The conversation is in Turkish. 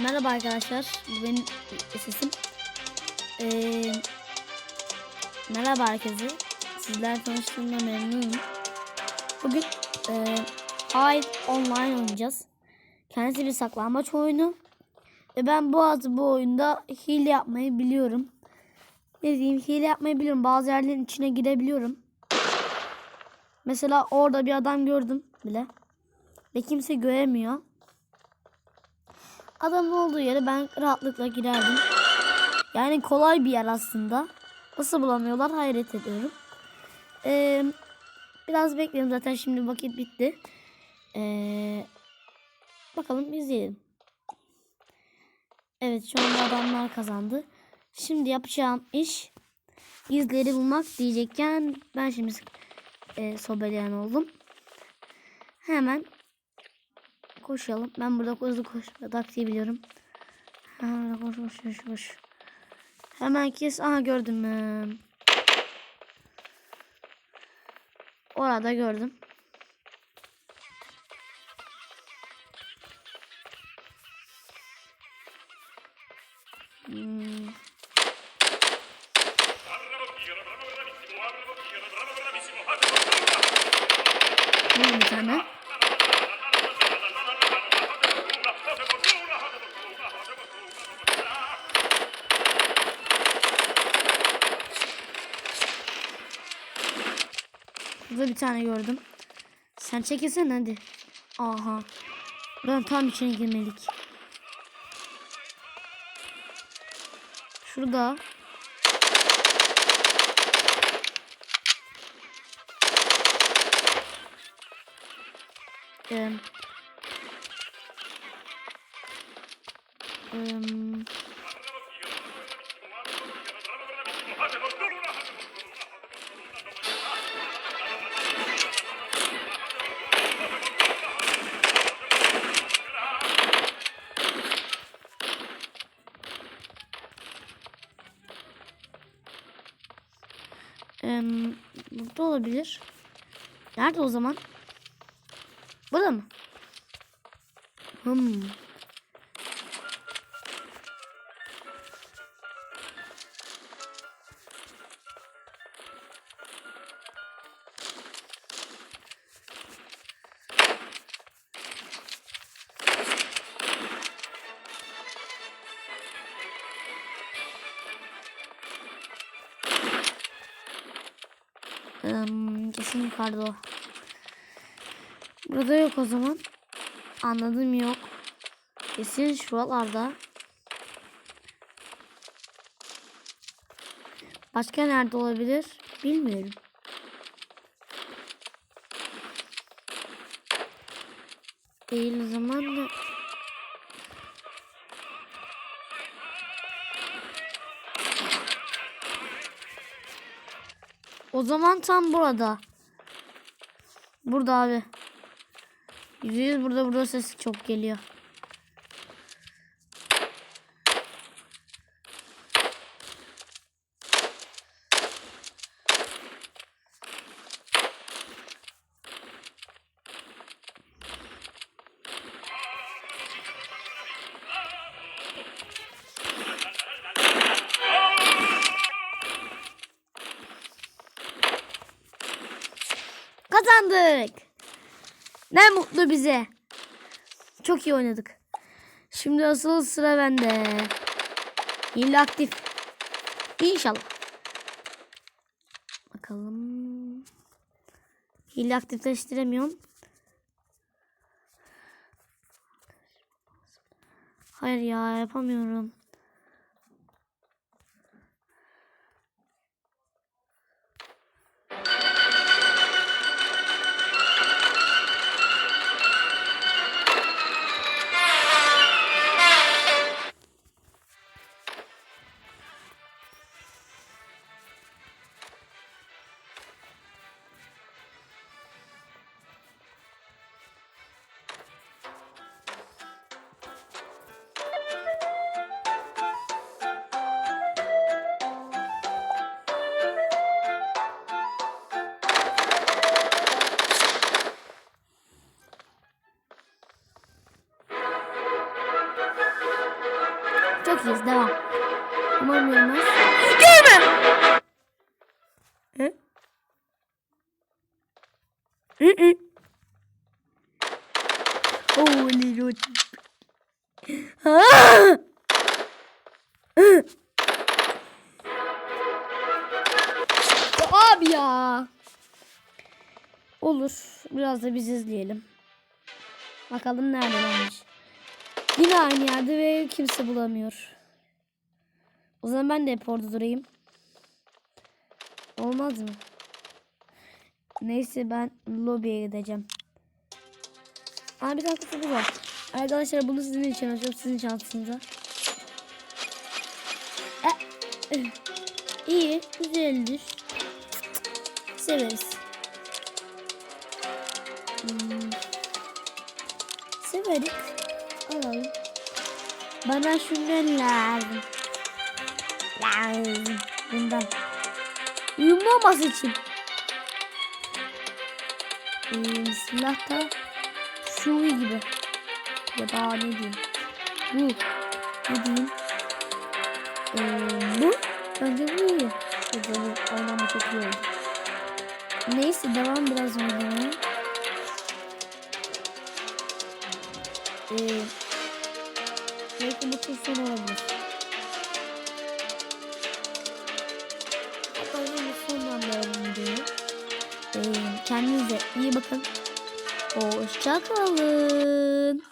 Merhaba arkadaşlar. Bu benim sesim. Ee, merhaba herkese. Sizler tanıştığımda memnunum. Bugün e, Hide Online oynayacağız. Kendisi bir saklambaç oyunu. Ve ben bazı bu oyunda hile yapmayı biliyorum. Ne diyeyim hile yapmayı biliyorum. Bazı yerlerin içine girebiliyorum. Mesela orada bir adam gördüm bile. Ve kimse göremiyor. Adamın olduğu yere ben rahatlıkla girerdim. Yani kolay bir yer aslında. Nasıl bulamıyorlar hayret ediyorum. Ee, biraz bekleyelim zaten şimdi vakit bitti. Ee, bakalım izleyelim. Evet şu anda adamlar kazandı. Şimdi yapacağım iş izleri bulmak diyecekken ben şimdi e, sobeleyen oldum. Hemen koşalım. Ben burada hızlı koşma taktiği biliyorum. Ha, koş koş koş koş. Hemen kes. Aha gördüm. mü? Orada gördüm. Hmm. Bir tane. Burada bir tane gördüm. Sen çekilsene hadi. Aha. Ben tam içine girmelik. Şurada. Em. Em. Burada olabilir. Nerede o zaman? Burada mı? Hmm. Kesin yukarıda o. Burada yok o zaman. Anladım yok. Kesin şuralarda. Başka nerede olabilir? Bilmiyorum. Değil o zaman da. O zaman tam burada. Burada abi. Yüzde yüz burada burada ses çok geliyor. Kazandık. Ne mutlu bize. Çok iyi oynadık. Şimdi asıl sıra bende. Hile aktif. İnşallah. Bakalım. Hile aktifleştiremiyorum. Hayır ya yapamıyorum. Bekleyeceğiz. Devam. Umarım ölmez. Gelme! Hı? Hı hı. Holy. Ha! Hı. Ya Abi ya. Olur. Biraz da biz izleyelim. Bakalım nereden almış. Yine aynı yerde ve kimse bulamıyor. O zaman ben de hep orada durayım. Olmaz mı? Neyse ben lobiye gideceğim. Aa bir dakika bu var. Arkadaşlar bunu sizin için açıyorum. Sizin şansınıza. E, İyi. Güzeldir. Severiz. Hmm. Severiz. Alalım. Bana şundan lazım. Lazım. Bundan. Uyumlu olması için. Ee, silah da şu gibi. Ya da ne diyeyim. Bu. Ne diyeyim. Ee, bu. Bence bu iyi. Bu oynama çok iyi oldu. Neyse devam biraz oynamaya. Ee, belki bu tur son olabilir. Hatta ben de sondan da videoyu. Ee, kendinize iyi bakın. Hoşçakalın.